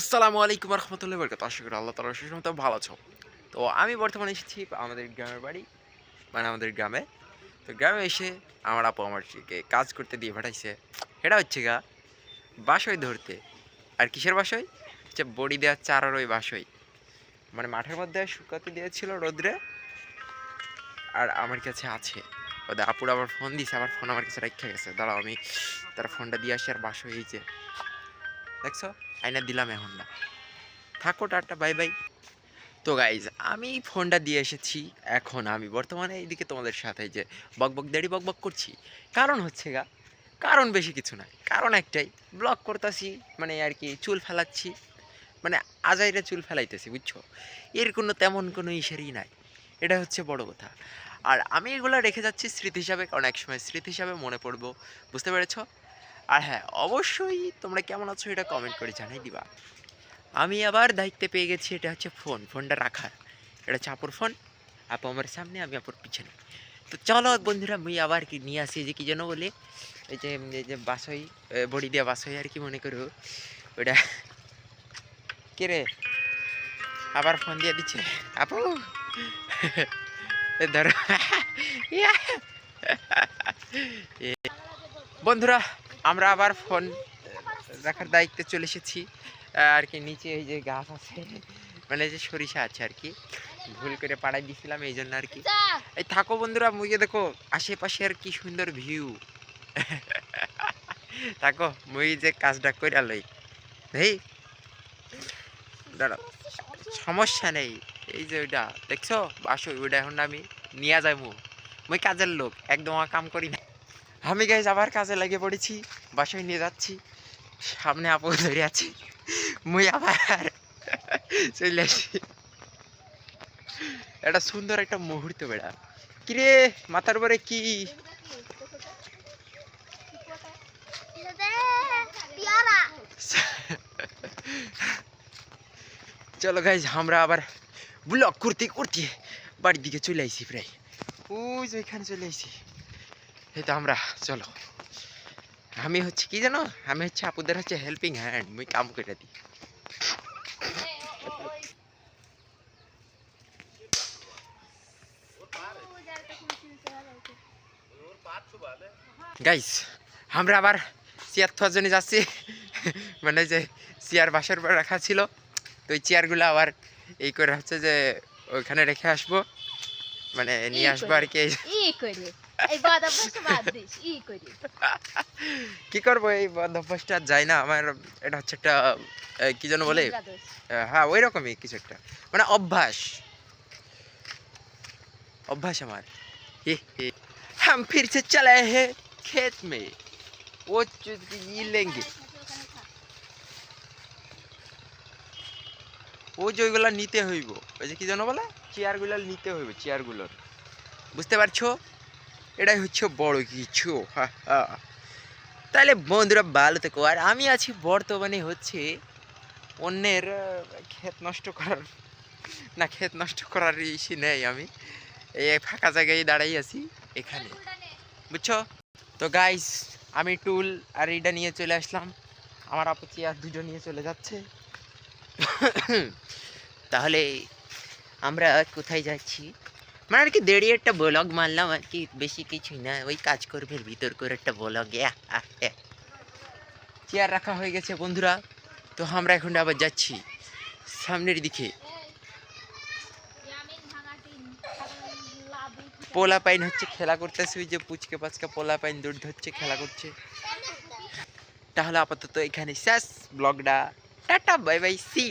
আসসালামু আলাইকুম রহমতুল্লাহ বরকাত আশা করি আল্লাহ তালা সুসমত ভালো আছো। তো আমি বর্তমানে এসেছি আমাদের গ্রামের বাড়ি মানে আমাদের গ্রামে। তো গ্রামে এসে আমার আপু আমার কাজ করতে দিয়ে পাঠাইছে। এটা হচ্ছে গা বাসই ধরতে। আর কিসের বাসই? হচ্ছে বড়ি দেওয়া চারার ওই বাসই। মানে মাঠের মধ্যে শুকাতে দিয়েছিল রোদ্রে। আর আমার কাছে আছে। ওদের আপুর আবার ফোন দিয়েছে আমার ফোন আমার কাছে রেখে গেছে। দাঁড়াও আমি তার ফোনটা দিয়ে আসি আর বাসই যে। দেখছ? আইনা দিলাম এখন না। থাকো, টাটা, বাই বাই। তো গাইজ আমি ফোনটা দিয়ে এসেছি। এখন আমি বর্তমানে এইদিকে তোমাদের সাথে যে বক বক, দেড়ি, বক বক করছি। কারণ হচ্ছে গা, কারণ বেশি কিছু না কারণ একটাই ব্লগ করতেছি মানে আর কি চুল ফেলাচ্ছি। মানে আজাইরা চুল ফেলাইতেছি, বুঝছ? এর কোনো তেমন কোনো ইসেরই নাই। এটা হচ্ছে বড় কথা। আর আমি এগুলো রেখে যাচ্ছি স্মৃতি হিসাবে, কারণ এক সময় স্মৃতি হিসাবে মনে পড়ব। বুঝতে পেরেছ? আর হ্যাঁ অবশ্যই তোমরা কেমন আছো এটা কমেন্ট করে জানাই দিবা। আমি আবার দায়িত্বে পেয়ে গেছি এটা হচ্ছে ফোন ফোনটা রাখার। এটা হচ্ছে আপুর ফোন আপু আমার সামনে, আমি আপুর পিছনে। তো চলো বন্ধুরা, মুই আবার কি নিয়ে আসি, যে কি যেন বলে, এই যে যে বাসই বড়ি দেওয়া বাসই আর কি মনে করো ওটা রে? আবার ফোন দিয়ে দিচ্ছে। আপু! ধরো। বন্ধুরা আমরা আবার ফোন রাখার দায়িত্বে চলে এসেছি। আর কি নিচে এই যে গাছ আছে মানে যে সরিষা আছে আর কি। ভুল করে পাড়াই দিছিলাম এই জন্য আর কি। এই থাকো বন্ধুরা মুইয়ে দেখো আশেপাশে আর কি সুন্দর ভিউ থাকো মুই যে কাজটা করে লই। এই দাঁড়াও সমস্যা নেই। এই যে ওইটা দেখছ? বাসো ওইটা এখন আমি নিয়ে যাব মুই কাজের লোক একদম কাম করি না। আমি গাইজ আবার কাজে লাগিয়ে পড়েছি, বাসায় নিয়ে যাচ্ছি, সামনে আপু ধরে আছি, মুই আবার চলে আসি। এটা সুন্দর একটা মুহূর্ত বেড়া। কিরে, মাথার উপরে কি? চলো গাইজ আমরা আবার ব্লক করতে করতে বাড়ির দিকে চলে আইছি প্রায়। ওই যে ওইখানে চলে আইছি। এই তো আমরা, চলো। আমি হচ্ছে কি জানো? আমি হচ্ছে আপুদের হচ্ছে হেল্পিং হ্যান্ড মুই কাম করে দিই। গাইস আমরা আবার চেয়ার থার জন্য যাচ্ছি। মানে যে চেয়ার বাসার পর রাখা ছিল, তো ওই চেয়ারগুলো আবার এই করে হচ্ছে যে ওইখানে রেখে আসব। মানে নিয়ে আসবো আর কি এই- ই করে এই বাদ অভ্যাসটা বাদ দিস ই করে কি করবো এই অভ্যাসটা আর যায় না আমার এটা হচ্ছে একটা আহ, কি যেন বলে নোংরা দোষ। আহ, হ্যাঁ ওই রকমই কিছু একটা মানে অভ্যাস অভ্যাস আমার হে হে हम फिर से चले हैं खेत में वो चीज़ ये लेंगे ও যে ওইগুলা নিতে হইব ওই যে কি যেন বলে চেয়ারগুলো নিতে হইব, চেয়ারগুলোর। বুঝতে পারছ? এটাই হচ্ছে বড় কিছু তাহলে বন্ধুরা, ভালো থেকো। আর আমি আছি বর্তমানে হচ্ছে অন্যের ক্ষেত নষ্ট করার, না, ক্ষেত নষ্ট করার ইসি নেই আমি। এই ফাঁকা জায়গায় দাঁড়াই আছি, এখানে। বুঝছ? তো গাইস আমি টুল আর এটা নিয়ে চলে আসলাম। আমার আপু চেয়ার দুটো নিয়ে চলে যাচ্ছে। তাহলে আমরা কোথায় যাচ্ছি? মানে আর কি দেড়ি একটা ব্লগ মারলাম, আর কি বেশি কিছুই না। ওই কাজ করবে ভিতর করে একটা ব্লগ চেয়ার রাখা হয়ে গেছে বন্ধুরা। তো আমরা এখন আবার যাচ্ছি সামনের দিকে। পোলা পাইন হচ্ছে খেলা করতেছে, ওই যে পুচকে পাচকা পোলা পাইন দৌড় ধরছে, খেলা করছে। তাহলে আপাতত এখানে শেষ ব্লগটা টাটা বাই বাই সি